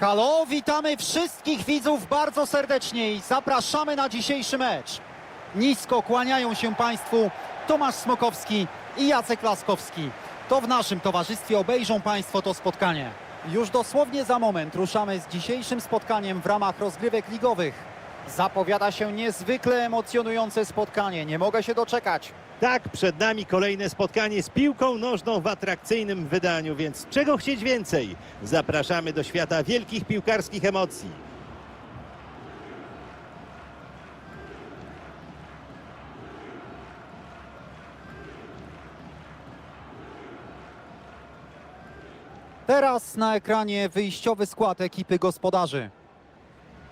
Halo, witamy wszystkich widzów bardzo serdecznie i zapraszamy na dzisiejszy mecz. Nisko kłaniają się Państwu Tomasz Smokowski i Jacek Laskowski. To w naszym towarzystwie obejrzą Państwo to spotkanie. Już dosłownie za moment ruszamy z dzisiejszym spotkaniem w ramach rozgrywek ligowych. Zapowiada się niezwykle emocjonujące spotkanie. Nie mogę się doczekać. Tak, przed nami kolejne spotkanie z piłką nożną w atrakcyjnym wydaniu, więc czego chcieć więcej? Zapraszamy do świata wielkich piłkarskich emocji. Teraz na ekranie wyjściowy skład ekipy gospodarzy.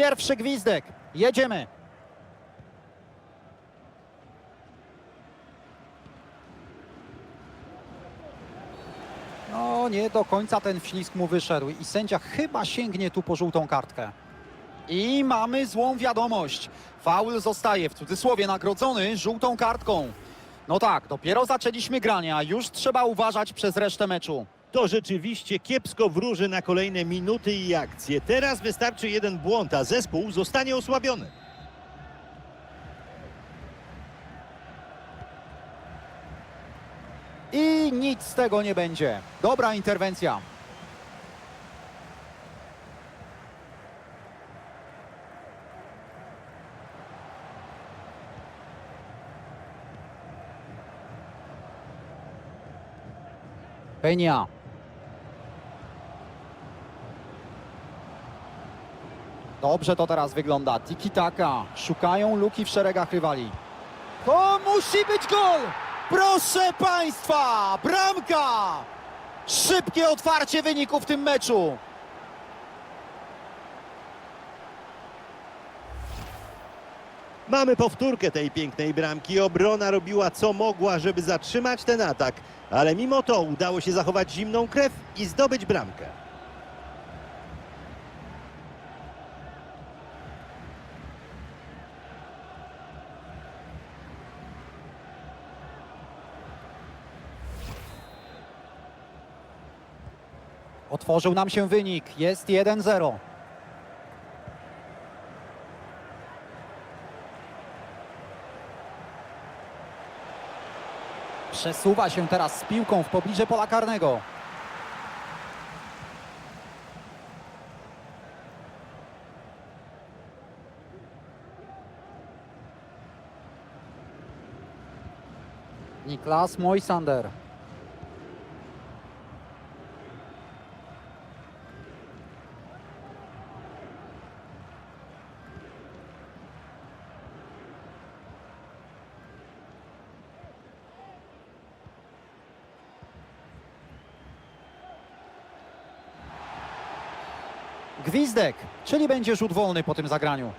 Pierwszy gwizdek. Jedziemy. No, nie do końca ten wślizg mu wyszedł i sędzia chyba sięgnie tu po żółtą kartkę. I mamy złą wiadomość. Faul zostaje w cudzysłowie nagrodzony żółtą kartką. No tak, dopiero zaczęliśmy grania, już trzeba uważać przez resztę meczu. To rzeczywiście kiepsko wróży na kolejne minuty i akcje. Teraz wystarczy jeden błąd, a zespół zostanie osłabiony. I nic z tego nie będzie. Dobra interwencja. Peña. Dobrze to teraz wygląda. Tiki-taka. Szukają luki w szeregach rywali. To musi być gol! Proszę Państwa! Bramka! Szybkie otwarcie wyniku w tym meczu. Mamy powtórkę tej pięknej bramki. Obrona robiła co mogła, żeby zatrzymać ten atak, ale mimo to udało się zachować zimną krew i zdobyć bramkę. Otworzył nam się wynik. Jest 1-0. Przesuwa się teraz z piłką w pobliże pola karnego. Niklas Moisander. Gwizdek, czyli będzie rzut wolny po tym zagraniu.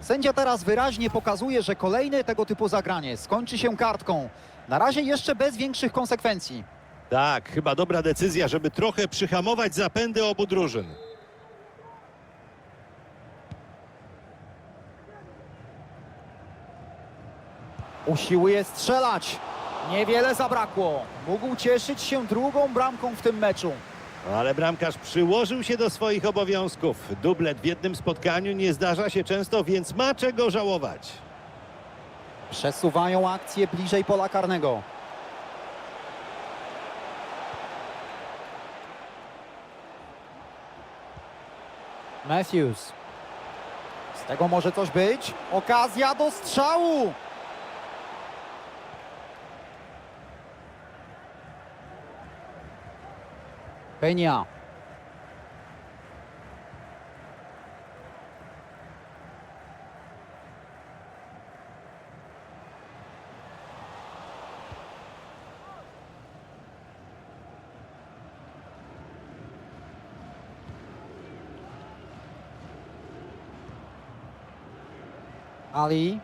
Sędzia teraz wyraźnie pokazuje, że kolejne tego typu zagranie skończy się kartką. Na razie jeszcze bez większych konsekwencji. Tak, chyba dobra decyzja, żeby trochę przyhamować zapędy obu drużyn. Usiłuje strzelać. Niewiele zabrakło. Mógł cieszyć się drugą bramką w tym meczu. Ale bramkarz przyłożył się do swoich obowiązków. Dublet w jednym spotkaniu nie zdarza się często, więc ma czego żałować. Przesuwają akcję bliżej pola karnego. Matthews. Z tego może coś być. Okazja do strzału. Peña. Ali.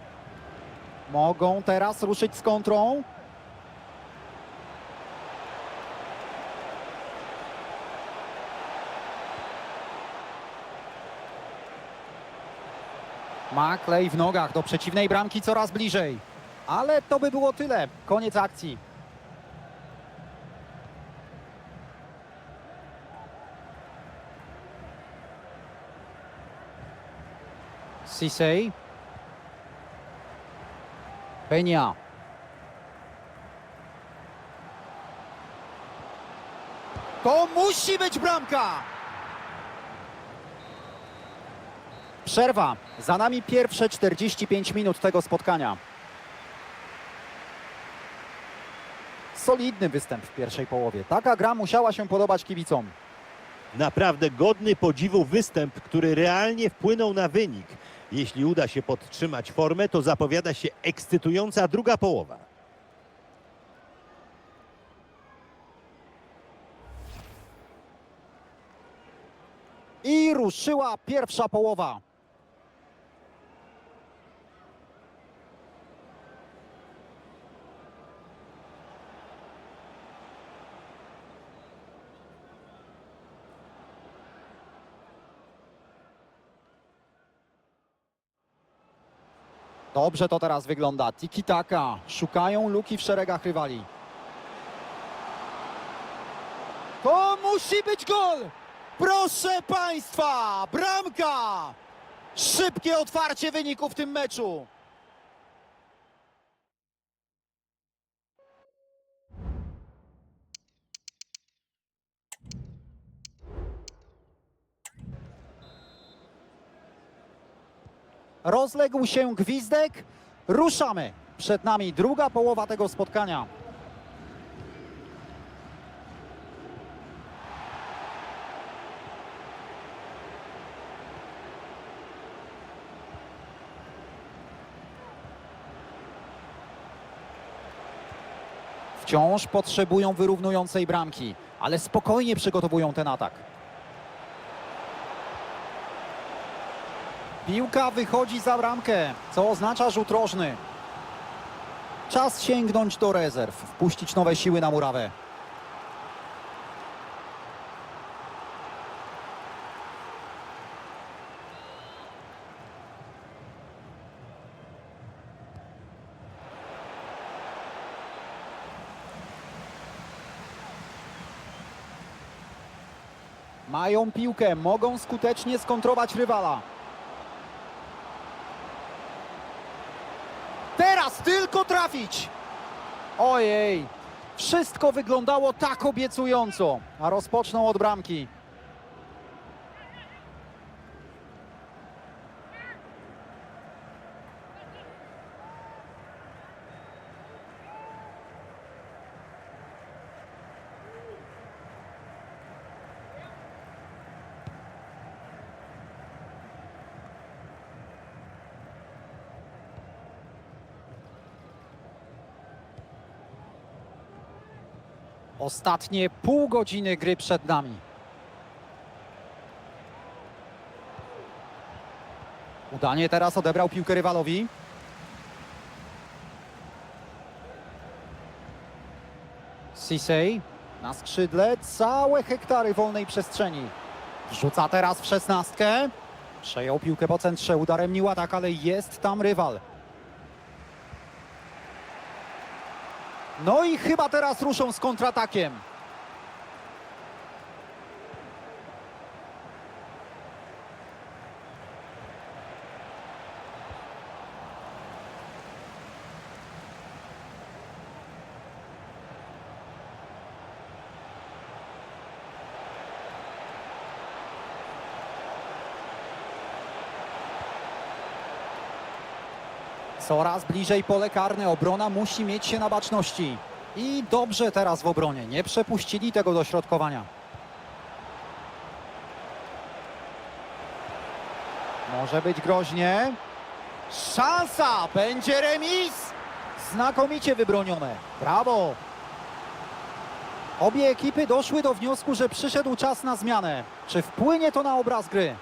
Mogą teraz ruszyć z kontrą. Maklej w nogach do przeciwnej bramki coraz bliżej. Ale to by było tyle. Koniec akcji. Sisej. Peña. To musi być bramka! Przerwa. Za nami pierwsze 45 minut tego spotkania. Solidny występ w pierwszej połowie. Taka gra musiała się podobać kibicom. Naprawdę godny podziwu występ, który realnie wpłynął na wynik. Jeśli uda się podtrzymać formę, to zapowiada się ekscytująca druga połowa. I ruszyła pierwsza połowa. Dobrze to teraz wygląda. Tiki-taka. Szukają luki w szeregach rywali. To musi być gol! Proszę Państwa, bramka! Szybkie otwarcie wyniku w tym meczu. Rozległ się gwizdek. Ruszamy. Przed nami druga połowa tego spotkania. Wciąż potrzebują wyrównującej bramki, ale spokojnie przygotowują ten atak. Piłka wychodzi za bramkę, co oznacza rzut rożny. Czas sięgnąć do rezerw, wpuścić nowe siły na murawę. Mają piłkę, mogą skutecznie skontrować rywala. Teraz tylko trafić! Ojej, wszystko wyglądało tak obiecująco, a rozpoczną od bramki. Ostatnie pół godziny gry przed nami. Udanie teraz odebrał piłkę rywalowi. Sisej na skrzydle, całe hektary wolnej przestrzeni. Wrzuca teraz w szesnastkę. Przejął piłkę po centrze, udarem nie tak, ale jest tam rywal. No i chyba teraz ruszą z kontratakiem. Coraz bliżej pole karne, obrona musi mieć się na baczności. I dobrze teraz w obronie, nie przepuścili tego dośrodkowania. Może być groźnie. Szansa! Będzie remis! Znakomicie wybronione. Brawo! Obie ekipy doszły do wniosku, że przyszedł czas na zmianę. Czy wpłynie to na obraz gry?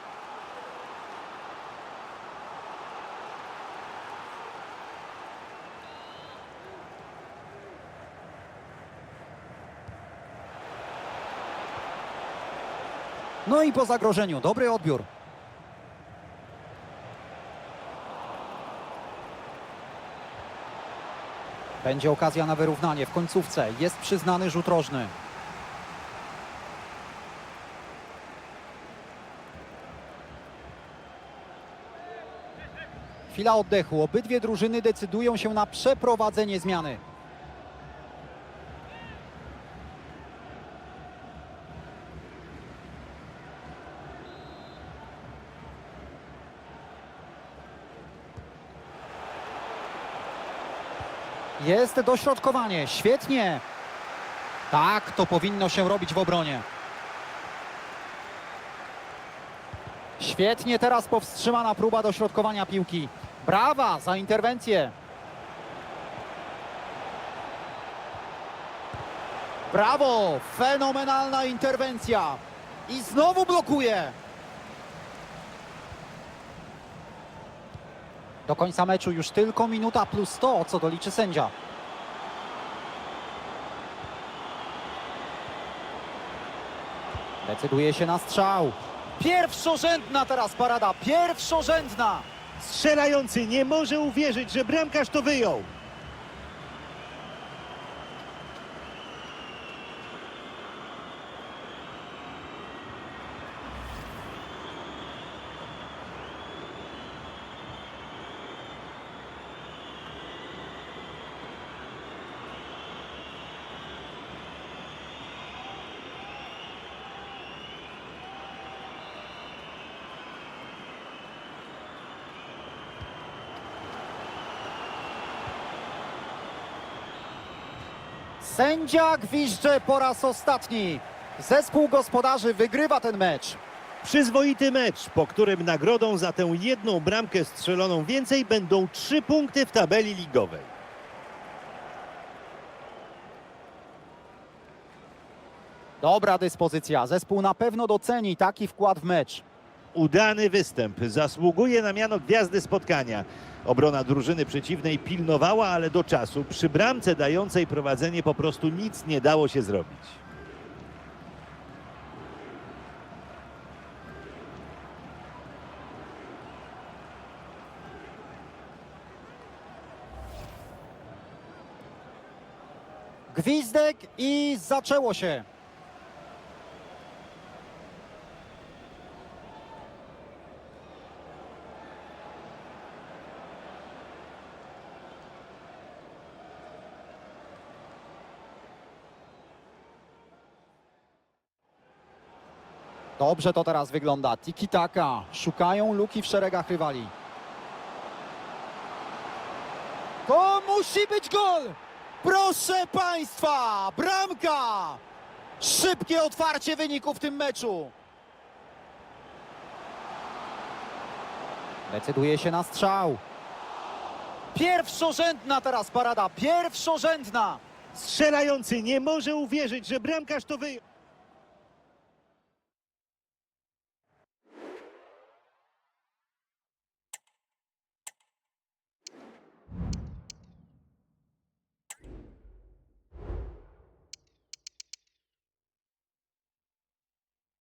No i po zagrożeniu, dobry odbiór. Będzie okazja na wyrównanie w końcówce. Jest przyznany rzut rożny. Chwila oddechu. Obydwie drużyny decydują się na przeprowadzenie zmiany. Jest dośrodkowanie, świetnie. Tak, to powinno się robić w obronie. Świetnie teraz powstrzymana próba dośrodkowania piłki. Brawa za interwencję. Brawo, fenomenalna interwencja. I znowu blokuje. Do końca meczu już tylko minuta plus 100, co doliczy sędzia. Decyduje się na strzał. Pierwszorzędna teraz parada, pierwszorzędna. Strzelający nie może uwierzyć, że bramkarz to wyjął. Sędzia gwizdże po raz ostatni. Zespół gospodarzy wygrywa ten mecz. Przyzwoity mecz, po którym nagrodą za tę jedną bramkę strzeloną więcej będą trzy punkty w tabeli ligowej. Dobra dyspozycja. Zespół na pewno doceni taki wkład w mecz. Udany występ zasługuje na miano gwiazdy spotkania. Obrona drużyny przeciwnej pilnowała, ale do czasu przy bramce dającej prowadzenie po prostu nic nie dało się zrobić. Gwizdek i zaczęło się. Dobrze to teraz wygląda. Tiki-taka. Szukają luki w szeregach rywali. To musi być gol! Proszę Państwa, bramka! Szybkie otwarcie wyniku w tym meczu. Decyduje się na strzał. Pierwszorzędna teraz parada, pierwszorzędna. Strzelający nie może uwierzyć, że bramkarz to wyjął.